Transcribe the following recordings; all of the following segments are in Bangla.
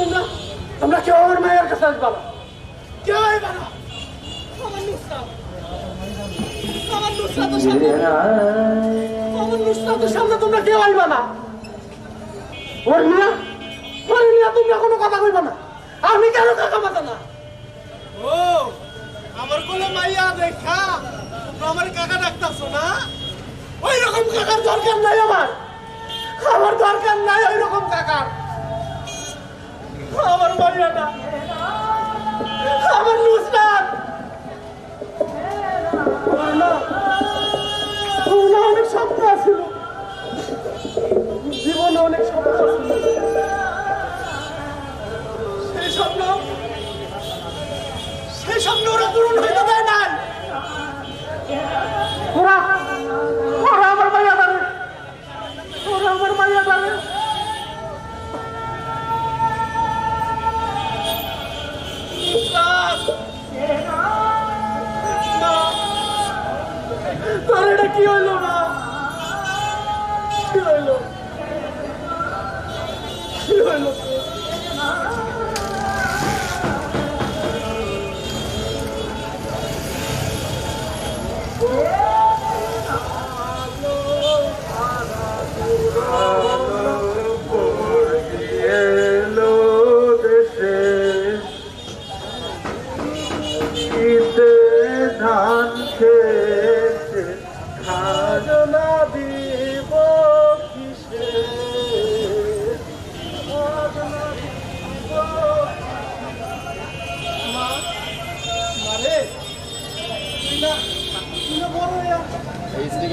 তোমরা তোমরা কেউ আমার মায়ের কাছে আসবা না। কেউ আসবা না। আমার নুসরাত আমার নুসরাতের সামনে আমার নুসরাতের সামনে তোমরা কেউ আসবা না। ওর মিয়া ওর মিয়া তোমরা কোনো কথা কইবা না। আমি কেন কাকা মাথা না? ও আমার কোলে মাইয়া দেখা। আমার কাকা ডাকতাছো না? ওই রকম কাকার দরকার নাই আমার। আমার দরকার নাই ওই রকম কাকার। আমার মারিয়াটা আমার নুসরাত না না অনেক স্বপ্ন ছিল জীবনে অনেক স্বপ্ন ছিল সেই স্বপ্ন সেই স্বপ্ন ওরা পূরণ হইতে দেয় ওরা ওরা কি হইল? কি হইল?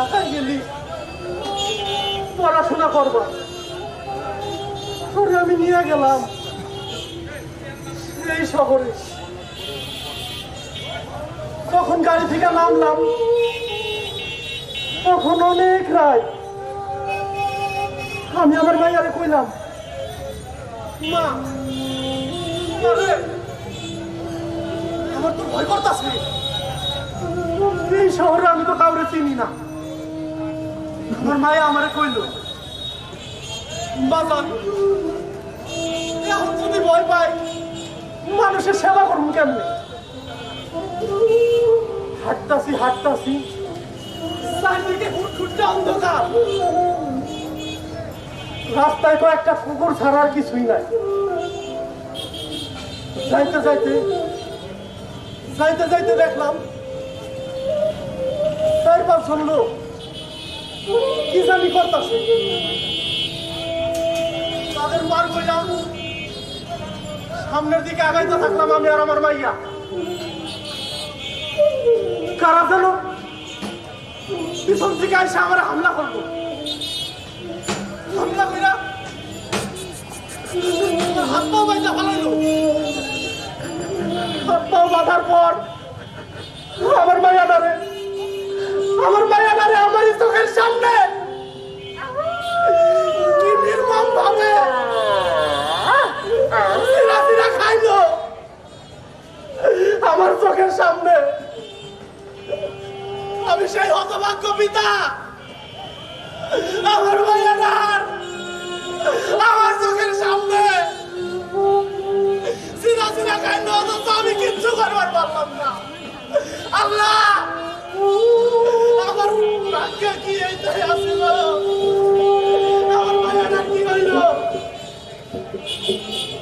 ঢাকায় গেলি? পড়াশোনা করবা। তোরে আমি নিয়ে গেলাম। এই শহরে। তখন গাড়ি থেকে নামলাম, তখন অনেক রায় আমি আমার মাইয়ারে কইলাম, মা আমার তো ভয় করতেছে। এই শহরে আমি তো কাউরে চিনি না। আমার মায়া আমারে কইল। বাজান এখন যদি ভয় পাই মানুষের সেবা করুন কেমনে? হাঁটতাছি হাঁটতাছি, চারদিকে ফুটফুটটা অন্ধকার। রাস্তায় কয়েকটা কুকুর ছাড়া আর কিছুই নাই। যাইতে যাইতে যাইতে যাইতে দেখলাম, চার পাঁচজন লোক কি করতেছে? তাদের পার করলাম সামনের দিকে আগাইতে থাকলাম আমি আর আমার মাইয়া। কারা যেন পিছন থেকে এসে আমার হামলা হামলা হাত পাও বাইতে হাত পাও বাঁধার পর আমার মাইয়া আমার মাইয়া চোখের সামনে। কি আমার চোখের সামনে। আমি সেই হতভাগ্য পিতা। আমার মাইয়া ডার আমার চোখের সামনে। অথচ আমি কিচ্ছু করবার পারলাম না। আল্লাহ!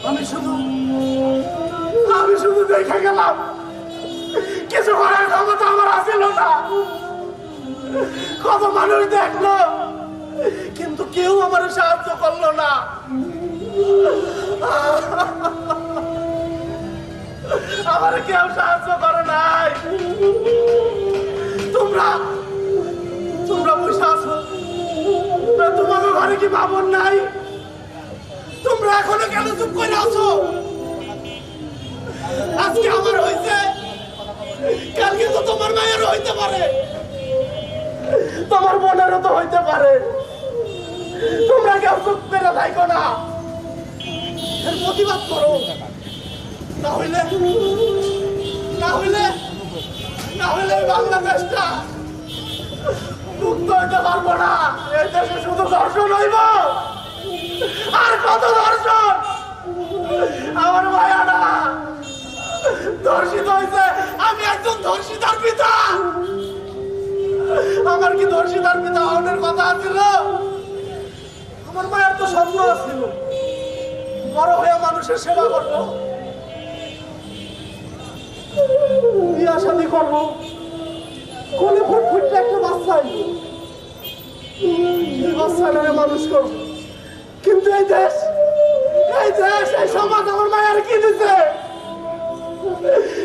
আমি শুধু আমি শুধু দেখে গেলাম, কিছু করার ক্ষমতা আমার আসিল না। কত মানুষ দেখল, কিন্তু কেউ আমার সাহায্য করল না। আমার কেউ সাহায্য করে নাই। তোমরা ঘরে কি বাবন নাই? তোমরা এখনও কেন চুপ করে আছো? আজকে আমার হয়েছে কালকে তো তোমার মায়েরও হইতে পারে। তোমার বোনেরও তো হইতে পারে। তোমরা কেউ চুপ করে থাকো না। প্রতিবাদ করো। না হইলে না হইলে না হইলে বাংলাদেশটা মুক্ত হইতে পারব না। এই দেশে শুধু দর্শন হইব। আর কত দর্শন? আমার মায়া না। ধর্ষিত হয়েছে আমি একজন ধর্ষিতার পিতা। আমার কি ধর্ষিতার পিতা হওয়ার কথা ছিল আমার মায়ের তো স্বপ্ন ছিল বড় হয়ে মানুষের সেবা করব। বিয়া শাদি করব। কোলে ফুটফুটে বাচ্চাটারে মানুষ করব। কিন্তু এই দেশ এই দেশ, এই সমাজ আমার মায়ের কি দিছে?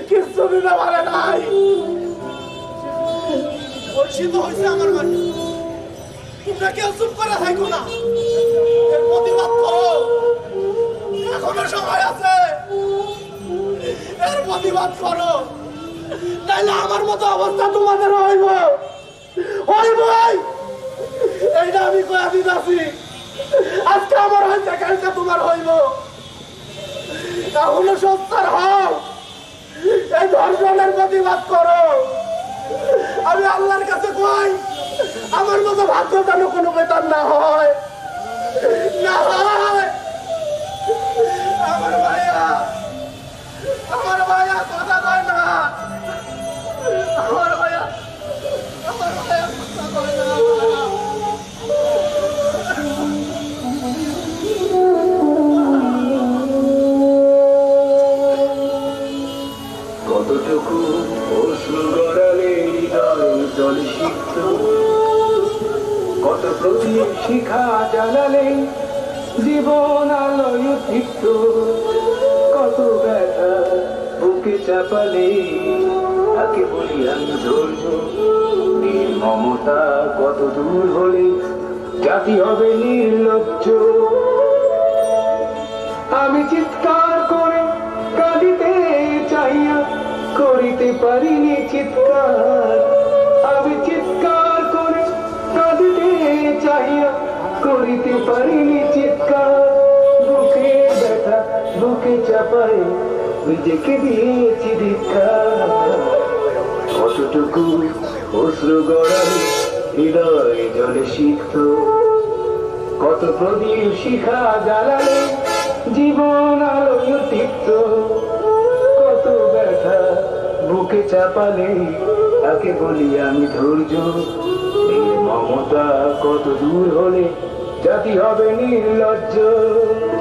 কিছু দিতে পারে নাই। বর্ষিত হয়েছে আমার মাকে তোমরা কেউ চুপ করে থাকো না। এর প্রতিবাদ করো। এখনও সময় আছে। এর প্রতিবাদ করো। তাইলে আমার মতো অবস্থা তোমাদের হইব। হইবই এইটা আমি আজকে আমার হয়েছে কালকে তোমার হইব। তাহলে সত্যার হও এই ধর্ষণের প্রতিবাদ করো। আমি আল্লাহর কাছে কই, আমার মতো ভাগ্য কেন কোনো বেতন না হয়। জ্বালালে জীবন আলোয় তিক্ত কত ব্যথা, বুকে চাপালে তাকে বলি আমি ধৈর্য। মমতা কত দূর হলে জাতি হবে নির্লজ্জ। আমি চিৎকার করে কাঁদিতে চাইয়া করিতে পারিনি চিৎকার। আমি চিৎকার করে কাঁদিতে চাইয়া করিতে পারিনি চিৎকার। বুকে ব্যথা, বুকে নিজেকে দিয়েছি ধিক্কার। কতটুকু অশ্রু গড়াই, হৃদয় জলে কত প্রদীপ শিখা জ্বালালে জীবন আলোয় তিক্ত কত ব্যথা বুকে চাপালে তাকে বলি আমি ধৈর্য। মমতা কত দূর হলে জাতি হবে নির্লজ্জ।